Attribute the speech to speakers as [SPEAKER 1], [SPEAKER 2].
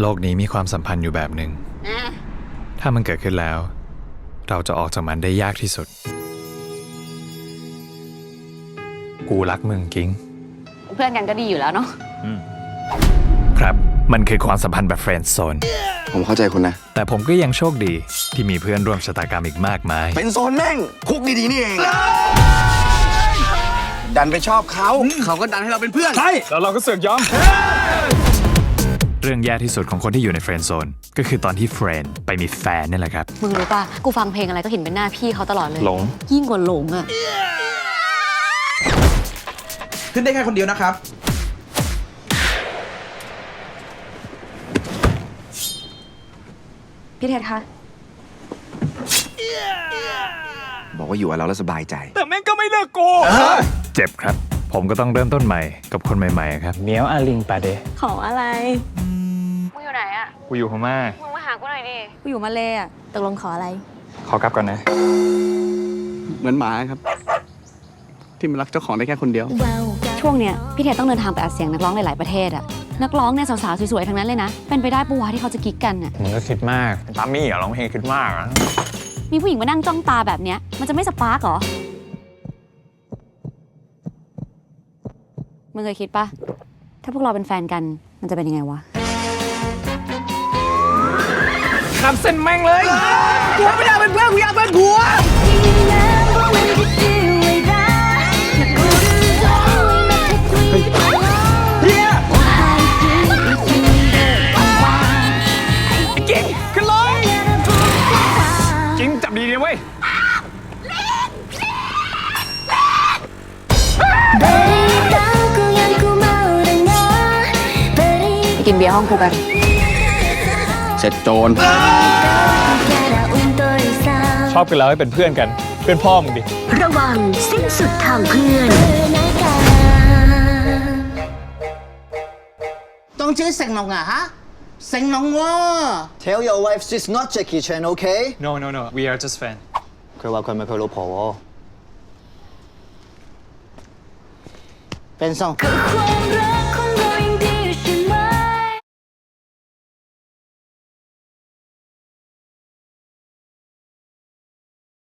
[SPEAKER 1] โลกนี้มีความสัมพันธ์อยู่แบบหนึ่ง ถ้ามันเกิดขึ้นแล้ว เราจะออกจากมันได้ยากที่สุด กูรักมึงกิ้ง
[SPEAKER 2] เพื่อนกันก็ดีอยู่แล้วเนาะ
[SPEAKER 1] ครับ มันคือความสัมพันธ์แบบเฟรนด์โซน
[SPEAKER 3] ผมเข้าใจคุณนะ
[SPEAKER 1] แต่ผมก็ยังโชคดีที่มีเพื่อนร่วมชะตากรรมอีกมากมาย
[SPEAKER 3] เป็นโซนแม่ง คุกดีๆนี่เอง ดันไปชอบเขา เขาก็ดันให้เราเป็นเพื่อน
[SPEAKER 1] ใช่ แล้วเราก็เสือกยอม เรื่องแย่ที่สุดของคนที่อยู่ในเฟรนด์โซนก็คือตอนที่เฟรนด์ไปมีแฟนนี่แหละครับ
[SPEAKER 2] มึงรู้ป่ะ กูฟังเพลงอะไรก็เห็นเป็นหน้าพี่เขาตลอดเลย
[SPEAKER 1] หลง
[SPEAKER 2] ยิ่งกว่าหลงอะ
[SPEAKER 4] ขึ้นได้แค่คนเดียวนะครับ
[SPEAKER 2] พี่เทศคะ
[SPEAKER 3] บอกว่าอยู่กับเราแล้วสบายใจ
[SPEAKER 1] แต่แม่งก็ไม่เลิกกูเจ็บครับ ผมก็ต้องเริ่มต้นใหม่กับคนใหม่ๆครับ
[SPEAKER 5] เมียวอาลิงปาเด
[SPEAKER 2] ขออะไร
[SPEAKER 5] กูอยู่พม่า
[SPEAKER 2] มึงมาหากูหน่อยดิ กูอยู่มาเลยอะตกลงขออะไร
[SPEAKER 5] ขอกลับก่อนนะ
[SPEAKER 3] เหมือนหมาครับ ที่มันรักเจ้าของได้แค่คนเดียว
[SPEAKER 2] ช่วงเนี้ยพี่เทศต้องเดินทางไปอัดเสียงนักร้องหลาย ๆ ประเทศอะ นักร้องเนี่ยสาว ๆ สวย ๆ ทั้งนั้นเลยนะ เป็นไปได้ปะวะที่เขาจะกิ๊กกันอะ
[SPEAKER 5] มึงก็คิดมากตามมี่เหรอร้องเพลงคิดมากอะ
[SPEAKER 2] มีผู้หญิงมานั่งจ้องตาแบบเนี้ย มันจะไม่สปาร์กเหรอ มึงเคยคิดปะถ้าพวกเราเป็นแฟนกัน มันจะเป็นยังไงวะ
[SPEAKER 5] ข้ามเส้นแม่งเลยกิ้งขึ้นเลยกิ้งจับดีดีๆเว้ย
[SPEAKER 2] ไปกินเบียร์ห้องกูกัน
[SPEAKER 3] เส ร็จโจร
[SPEAKER 5] ชอบกันแล้วให้เป็นเพื่อนกัน เพื่อนพ่อมึงดิ
[SPEAKER 6] ระวังสิ้นสุดทางเพื่อน
[SPEAKER 7] ต้องชื่อเซ็งนงอ่ะฮะเซ็งนงเว่า
[SPEAKER 8] Tell your wife she's not Jackie Chan, okay?
[SPEAKER 5] no no no we are just fan
[SPEAKER 8] 佢话佢咪佢老婆喎。
[SPEAKER 7] เป็นส่ง
[SPEAKER 6] ความรัก